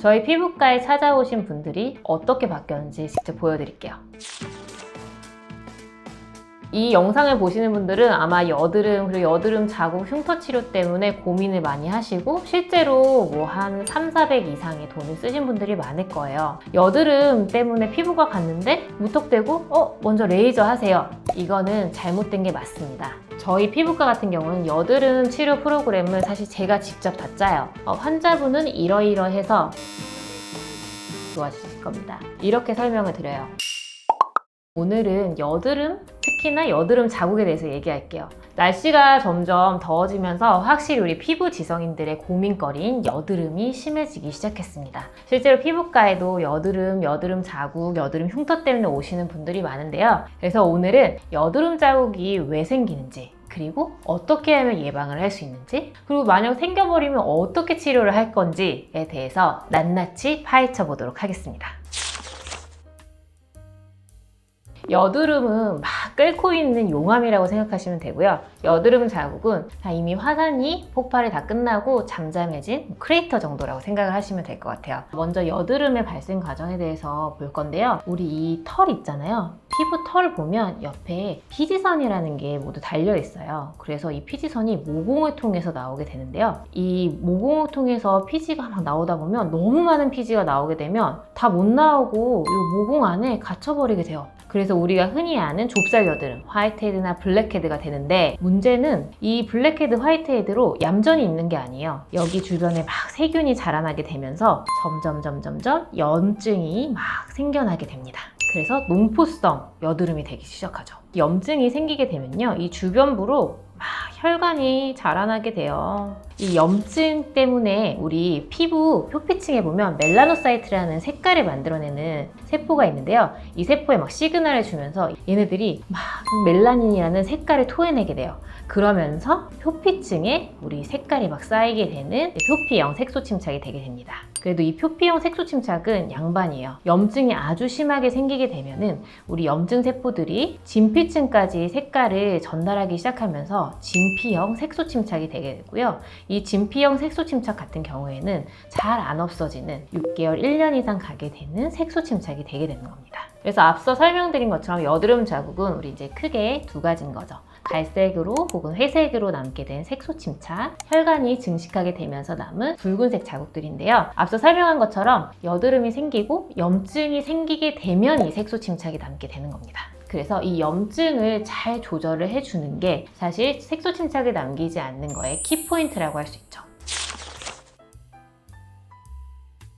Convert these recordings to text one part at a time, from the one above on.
저희 피부과에 찾아오신 분들이 어떻게 바뀌었는지 직접 보여드릴게요. 이 영상을 보시는 분들은 아마 여드름 그리고 여드름 자국 흉터 치료 때문에 고민을 많이 하시고 실제로 뭐 한 3, 400 이상의 돈을 쓰신 분들이 많을 거예요. 여드름 때문에 피부가 갔는데 무턱대고 어 먼저 레이저 하세요. 이거는 잘못된 게 맞습니다. 저희 피부과 같은 경우는 여드름 치료 프로그램을 사실 제가 직접 다 짜요. 어, 환자분은 이러이러해서 좋아지실 겁니다. 이렇게 설명을 드려요. 오늘은 여드름, 특히나 여드름 자국에 대해서 얘기할게요. 날씨가 점점 더워지면서 확실히 우리 피부 지성인들의 고민거리인 여드름이 심해지기 시작했습니다. 실제로 피부과에도 여드름, 여드름 자국, 여드름 흉터 때문에 오시는 분들이 많은데요. 그래서 오늘은 여드름 자국이 왜 생기는지, 그리고 어떻게 하면 예방을 할 수 있는지, 그리고 만약 생겨버리면 어떻게 치료를 할 건지에 대해서 낱낱이 파헤쳐 보도록 하겠습니다. 여드름은 막 끓고 있는 용암이라고 생각하시면 되고요. 여드름 자국은 다 이미 화산이 폭발이 다 끝나고 잠잠해진 크레이터 정도라고 생각을 하시면 될 것 같아요. 먼저 여드름의 발생 과정에 대해서 볼 건데요. 우리 이 털 있잖아요. 피부 털 보면 옆에 피지선이라는 게 모두 달려 있어요. 그래서 이 피지선이 모공을 통해서 나오게 되는데요. 이 모공을 통해서 피지가 막 나오다 보면 너무 많은 피지가 나오게 되면 다 못 나오고 이 모공 안에 갇혀버리게 돼요. 그래서 우리가 흔히 아는 좁쌀 여드름, 화이트헤드나 블랙헤드가 되는데 문제는 이 블랙헤드, 화이트헤드로 얌전히 있는 게 아니에요. 여기 주변에 막 세균이 자라나게 되면서 점점 점점점 염증이 막 생겨나게 됩니다. 그래서 농포성 여드름이 되기 시작하죠. 염증이 생기게 되면요. 이 주변부로 막 혈관이 자라나게 돼요. 이 염증 때문에 우리 피부 표피층에 보면 멜라노사이트라는 색깔을 만들어내는 세포가 있는데요. 이 세포에 막 시그널을 주면서 얘네들이 막 멜라닌이라는 색깔을 토해내게 돼요. 그러면서 표피층에 우리 색깔이 막 쌓이게 되는 표피형 색소 침착이 되게 됩니다. 그래도 이 표피형 색소 침착은 양반이에요. 염증이 아주 심하게 생기게 되면은 우리 염증 세포들이 진피층까지 색깔을 전달하기 시작하면서 진 피형 색소 침착이 되게 되고요. 이 진피형 색소 침착 같은 경우에는 잘 안 없어지는 6개월, 1년 이상 가게 되는 색소 침착이 되게 되는 겁니다. 그래서 앞서 설명드린 것처럼 여드름 자국은 우리 이제 크게 두 가지인 거죠. 갈색으로 혹은 회색으로 남게 된 색소 침착, 혈관이 증식하게 되면서 남은 붉은색 자국들인데요. 앞서 설명한 것처럼 여드름이 생기고 염증이 생기게 되면 이 색소 침착이 남게 되는 겁니다. 그래서 이 염증을 잘 조절을 해주는 게 사실 색소 침착을 남기지 않는 거의 키포인트라고 할 수 있죠.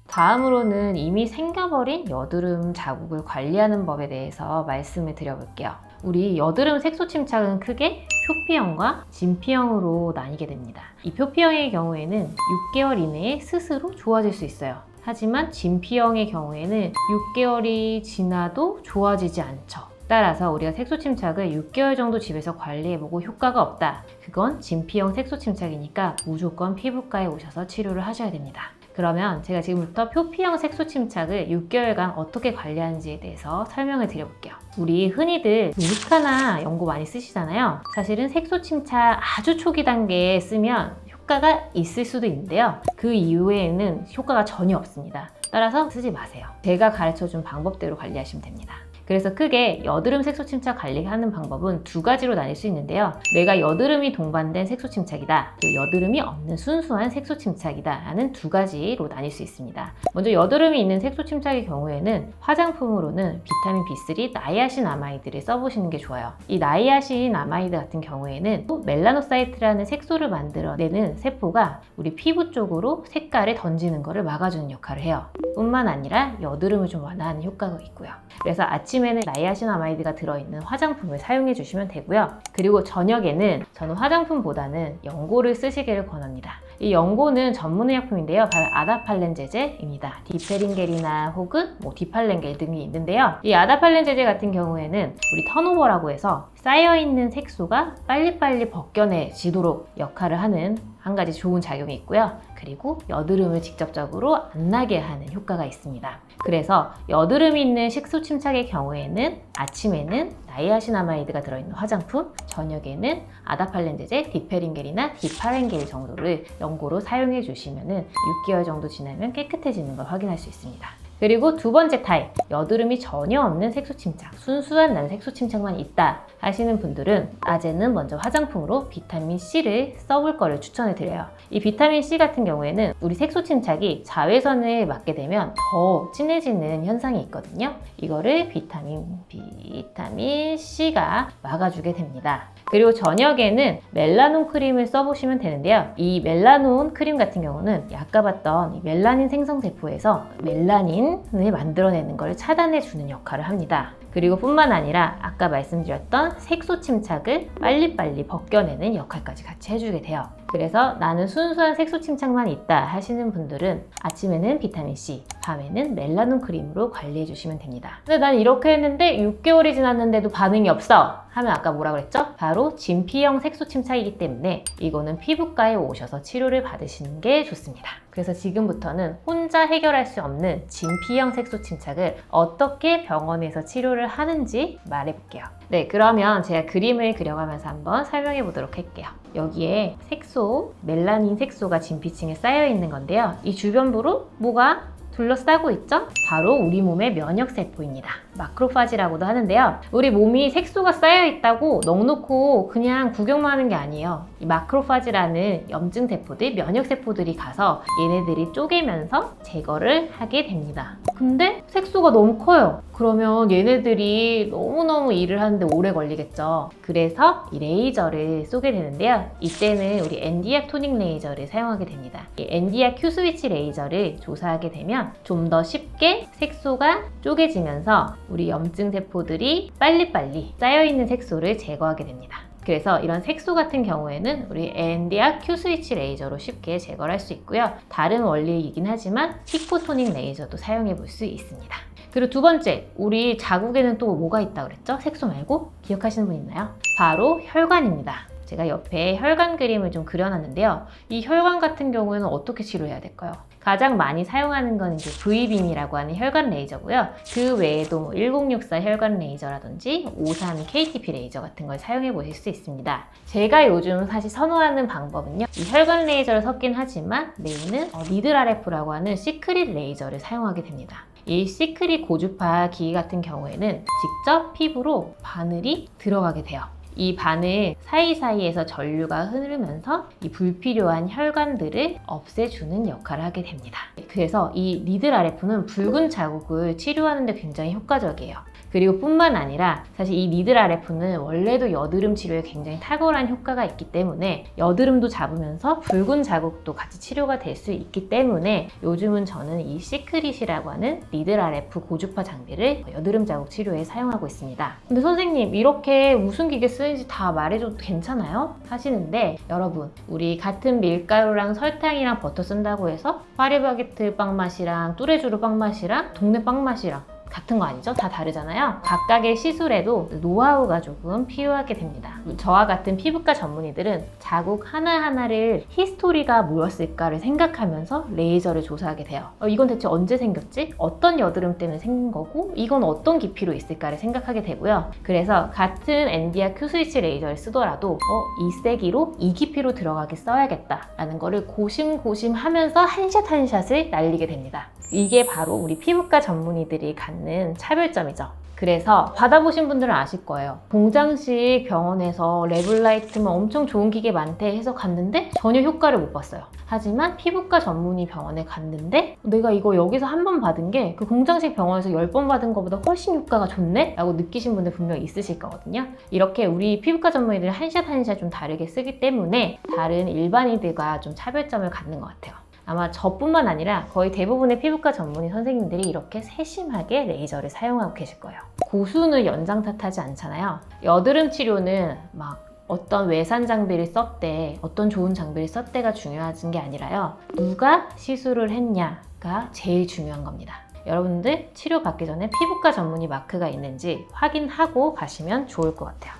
다음으로는 이미 생겨버린 여드름 자국을 관리하는 법에 대해서 말씀을 드려볼게요. 우리 여드름 색소 침착은 크게 표피형과 진피형으로 나뉘게 됩니다. 이 표피형의 경우에는 6개월 이내에 스스로 좋아질 수 있어요. 하지만 진피형의 경우에는 6개월이 지나도 좋아지지 않죠. 따라서 우리가 색소 침착을 6개월 정도 집에서 관리해보고 효과가 없다. 그건 진피형 색소 침착이니까 무조건 피부과에 오셔서 치료를 하셔야 됩니다. 그러면 제가 지금부터 표피형 색소 침착을 6개월간 어떻게 관리하는지에 대해서 설명을 드려볼게요. 우리 흔히들 루스카나 연고 많이 쓰시잖아요. 사실은 색소 침착 아주 초기 단계에 쓰면 효과가 있을 수도 있는데요. 그 이후에는 효과가 전혀 없습니다. 따라서 쓰지 마세요. 제가 가르쳐 준 방법대로 관리하시면 됩니다. 그래서 크게 여드름 색소 침착 관리하는 방법은 두 가지로 나뉠 수 있는데요. 내가 여드름이 동반된 색소 침착이다. 그리고 여드름이 없는 순수한 색소 침착이다. 라는 두 가지로 나뉠 수 있습니다. 먼저 여드름이 있는 색소 침착의 경우에는 화장품으로는 비타민 B3 나이아신 아마이드를 써보시는 게 좋아요. 이 나이아신 아마이드 같은 경우에는 또 멜라노사이트라는 색소를 만들어내는 세포가 우리 피부 쪽으로 색깔을 던지는 것을 막아주는 역할을 해요. 뿐만 아니라 여드름을 좀 완화하는 효과가 있고요. 그래서 아침에는 나이아신아마이드가 들어있는 화장품을 사용해 주시면 되고요. 그리고 저녁에는 저는 화장품보다는 연고를 쓰시기를 권합니다. 이 연고는 전문의약품인데요. 바로 아다팔렌제제입니다. 디페린겔이나 혹은 뭐 디팔렌겔 등이 있는데요. 이 아다팔렌제제 같은 경우에는 우리 턴오버라고 해서 쌓여있는 색소가 빨리빨리 벗겨내지도록 역할을 하는 한 가지 좋은 작용이 있고요. 그리고 여드름을 직접적으로 안 나게 하는 효과가 있습니다. 그래서 여드름이 있는 식수 침착의 경우에는 아침에는 나이아신아마이드가 들어있는 화장품, 저녁에는 아다팔렌제제 디페링겔이나 디파렌겔 정도를 연고로 사용해 주시면 6개월 정도 지나면 깨끗해지는 걸 확인할 수 있습니다. 그리고 두 번째 타입, 여드름이 전혀 없는 색소 침착, 순수한 난 색소 침착만 있다 하시는 분들은 낮에는 먼저 화장품으로 비타민 C를 써볼 거를 추천해 드려요. 이 비타민 C 같은 경우에는 우리 색소 침착이 자외선을 맞게 되면 더 진해지는 현상이 있거든요. 이거를 비타민 비타민 C가 막아주게 됩니다. 그리고 저녁에는 멜라논 크림을 써보시면 되는데요. 이 멜라논 크림 같은 경우는 아까 봤던 이 멜라닌 생성 세포에서 멜라닌을 만들어내는 걸 차단해주는 역할을 합니다. 그리고 뿐만 아니라 아까 말씀드렸던 색소 침착을 빨리빨리 벗겨내는 역할까지 같이 해주게 돼요. 그래서 나는 순수한 색소 침착만 있다 하시는 분들은 아침에는 비타민C, 밤에는 멜라논 크림으로 관리해 주시면 됩니다. 근데 난 이렇게 했는데 6개월이 지났는데도 반응이 없어! 하면 아까 뭐라 그랬죠? 바로 진피형 색소 침착이기 때문에 이거는 피부과에 오셔서 치료를 받으시는 게 좋습니다. 그래서 지금부터는 혼자 해결할 수 없는 진피형 색소 침착을 어떻게 병원에서 치료 를 하는지 말해볼게요. 네, 그러면 제가 그림을 그려가면서 한번 설명해 보도록 할게요. 여기에 색소, 멜라닌 색소가 진피층에 쌓여 있는 건데요. 이 주변부로 뭐가 둘러싸고 있죠? 바로 우리 몸의 면역세포입니다. 마크로파지라고도 하는데요. 우리 몸이 색소가 쌓여 있다고 넉놓고 그냥 구경만 하는 게 아니에요. 이 마크로파지라는 염증 세포들, 면역 세포들이 가서 얘네들이 쪼개면서 제거를 하게 됩니다. 근데 색소가 너무 커요. 그러면 얘네들이 너무너무 일을 하는데 오래 걸리겠죠. 그래서 이 레이저를 쏘게 되는데요. 이때는 우리 엔디약 토닉 레이저를 사용하게 됩니다. 이 엔디약 큐 스위치 레이저를 조사하게 되면 좀 더 쉽게 색소가 쪼개지면서 우리 염증 세포들이 빨리빨리 쌓여있는 색소를 제거하게 됩니다. 그래서 이런 색소 같은 경우에는 우리 엔디아 큐 스위치 레이저로 쉽게 제거를 할수 있고요. 다른 원리이긴 하지만 히포토닉 레이저도 사용해 볼 수 있습니다. 그리고 두 번째, 우리 자국에는 또 뭐가 있다고 그랬죠? 색소 말고? 기억하시는 분 있나요? 바로 혈관입니다. 제가 옆에 혈관 그림을 좀 그려놨는데요. 이 혈관 같은 경우에는 어떻게 치료해야 될까요? 가장 많이 사용하는 건 이제 V빔이라고 하는 혈관 레이저고요. 그 외에도 뭐1064 혈관 레이저라든지 53 KTP 레이저 같은 걸 사용해 보실 수 있습니다. 제가 요즘 사실 선호하는 방법은요. 이 혈관 레이저를 섞긴 하지만 메인은 어, 니들 RF라고 하는 시크릿 레이저를 사용하게 됩니다. 이 시크릿 고주파 기기 같은 경우에는 직접 피부로 바늘이 들어가게 돼요. 이 바늘 사이사이에서 전류가 흐르면서 이 불필요한 혈관들을 없애주는 역할을 하게 됩니다. 그래서 이 니들 RF는 붉은 자국을 치료하는 데 굉장히 효과적이에요. 그리고 뿐만 아니라 사실 이 니들 RF는 원래도 여드름 치료에 굉장히 탁월한 효과가 있기 때문에 여드름도 잡으면서 붉은 자국도 같이 치료가 될 수 있기 때문에 요즘은 저는 이 시크릿이라고 하는 니들 RF 고주파 장비를 여드름 자국 치료에 사용하고 있습니다. 근데 선생님 이렇게 무슨 기계 쓰 는지 다 말해줘도 괜찮아요? 하시는데 여러분 우리 같은 밀가루랑 설탕이랑 버터 쓴다고 해서 파리바게트 빵 맛이랑 뚜레쥬르 빵 맛이랑 동네 빵 맛이랑 같은 거 아니죠? 다 다르잖아요. 각각의 시술에도 노하우가 조금 필요하게 됩니다. 저와 같은 피부과 전문의들은 자국 하나하나를 히스토리가 뭐였을까를 생각하면서 레이저를 조사하게 돼요. 어, 이건 대체 언제 생겼지? 어떤 여드름 때문에 생긴 거고 이건 어떤 깊이로 있을까를 생각하게 되고요. 그래서 같은 엔디아 큐 스위치 레이저를 쓰더라도 어, 이 세기로 이 깊이로 들어가게 써야겠다라는 거를 고심고심 하면서 한 샷 한 샷을 날리게 됩니다. 이게 바로 우리 피부과 전문의들이 갖는 차별점이죠. 그래서 받아보신 분들은 아실 거예요. 공장식 병원에서 레블라이트면 엄청 좋은 기계 많대 해서 갔는데 전혀 효과를 못 봤어요. 하지만 피부과 전문의 병원에 갔는데 내가 이거 여기서 한 번 받은 게 그 공장식 병원에서 열번 받은 것보다 훨씬 효과가 좋네? 라고 느끼신 분들 분명 있으실 거거든요. 이렇게 우리 피부과 전문의들이 한샷 한샷 좀 다르게 쓰기 때문에 다른 일반인들과 좀 차별점을 갖는 것 같아요. 아마 저뿐만 아니라 거의 대부분의 피부과 전문의 선생님들이 이렇게 세심하게 레이저를 사용하고 계실 거예요. 고순을 연장 탓하지 않잖아요. 여드름 치료는 막 어떤 외산 장비를 썼대, 어떤 좋은 장비를 썼대가 중요한 게 아니라요. 누가 시술을 했냐가 제일 중요한 겁니다. 여러분들 치료 받기 전에 피부과 전문의 마크가 있는지 확인하고 가시면 좋을 것 같아요.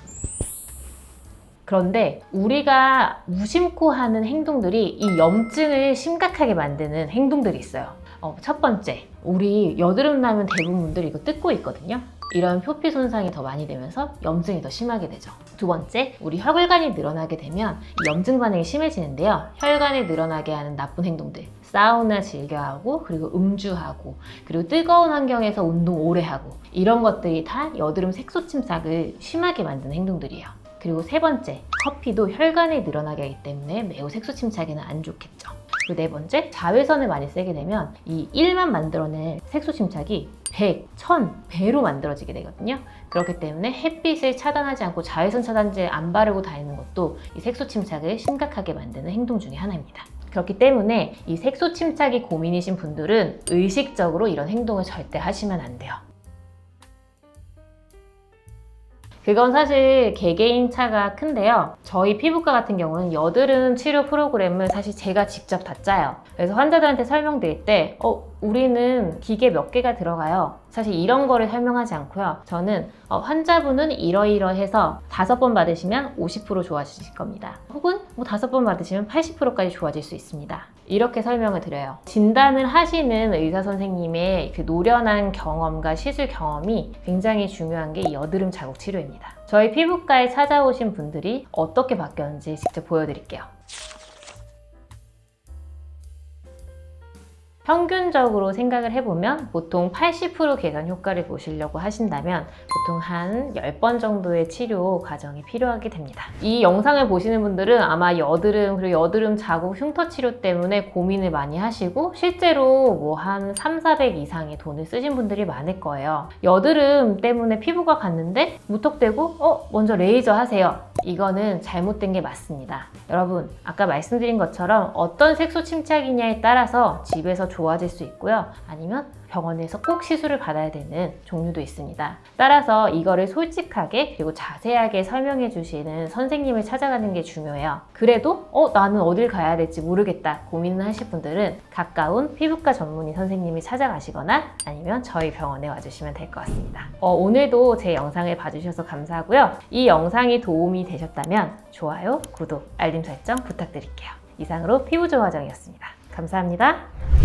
그런데 우리가 무심코 하는 행동들이 이 염증을 심각하게 만드는 행동들이 있어요. 어, 첫 번째, 우리 여드름 나면 대부분 분들이 이거 뜯고 있거든요. 이런 표피 손상이 더 많이 되면서 염증이 더 심하게 되죠. 두 번째, 우리 혈관이 늘어나게 되면 이 염증 반응이 심해지는데요. 혈관이 늘어나게 하는 나쁜 행동들. 사우나 즐겨하고, 그리고 음주하고, 그리고 뜨거운 환경에서 운동 오래 하고, 이런 것들이 다 여드름 색소 침삭을 심하게 만드는 행동들이에요. 그리고 세 번째, 커피도 혈관이 늘어나게 하기 때문에 매우 색소 침착에는 안 좋겠죠. 그리고 네 번째, 자외선을 많이 쐬게 되면 이 1만 만들어낸 색소 침착이 100, 1000 배로 만들어지게 되거든요. 그렇기 때문에 햇빛을 차단하지 않고 자외선 차단제 안 바르고 다니는 것도 이 색소 침착을 심각하게 만드는 행동 중에 하나입니다. 그렇기 때문에 이 색소 침착이 고민이신 분들은 의식적으로 이런 행동을 절대 하시면 안 돼요. 그건 사실 개개인 차가 큰데요. 저희 피부과 같은 경우는 여드름 치료 프로그램을 사실 제가 직접 다 짜요. 그래서 환자들한테 설명드릴 때, 어, 우리는 기계 몇 개가 들어가요. 사실 이런 거를 설명하지 않고요. 저는 어, 환자분은 이러이러해서 다섯 번 받으시면 50% 좋아지실 겁니다. 혹은 뭐 다섯 번 받으시면 80%까지 좋아질 수 있습니다. 이렇게 설명을 드려요. 진단을 하시는 의사 선생님의 그 노련한 경험과 시술 경험이 굉장히 중요한 게이 여드름 자국 치료입니다. 저희 피부과에 찾아오신 분들이 어떻게 바뀌었는지 직접 보여드릴게요. 평균적으로 생각을 해보면 보통 80% 개선 효과를 보시려고 하신다면 보통 한 10번 정도의 치료 과정이 필요하게 됩니다. 이 영상을 보시는 분들은 아마 여드름 그리고 여드름 자국 흉터 치료 때문에 고민을 많이 하시고 실제로 뭐 한 3, 400 이상의 돈을 쓰신 분들이 많을 거예요. 여드름 때문에 피부가 갔는데 무턱대고 어 먼저 레이저 하세요. 이거는 잘못된 게 맞습니다. 여러분, 아까 말씀드린 것처럼 어떤 색소 침착이냐에 따라서 집에서 좋아질 수 있고요. 아니면 병원에서 꼭 시술을 받아야 되는 종류도 있습니다. 따라서 이거를 솔직하게 그리고 자세하게 설명해 주시는 선생님을 찾아가는 게 중요해요. 그래도 어 나는 어딜 가야 될지 모르겠다 고민을 하실 분들은 가까운 피부과 전문의 선생님을 찾아가시거나 아니면 저희 병원에 와주시면 될 것 같습니다. 어, 오늘도 제 영상을 봐주셔서 감사하고요. 이 영상이 도움이 되셨다면 좋아요, 구독, 알림 설정 부탁드릴게요. 이상으로 피부조화정이었습니다. 감사합니다.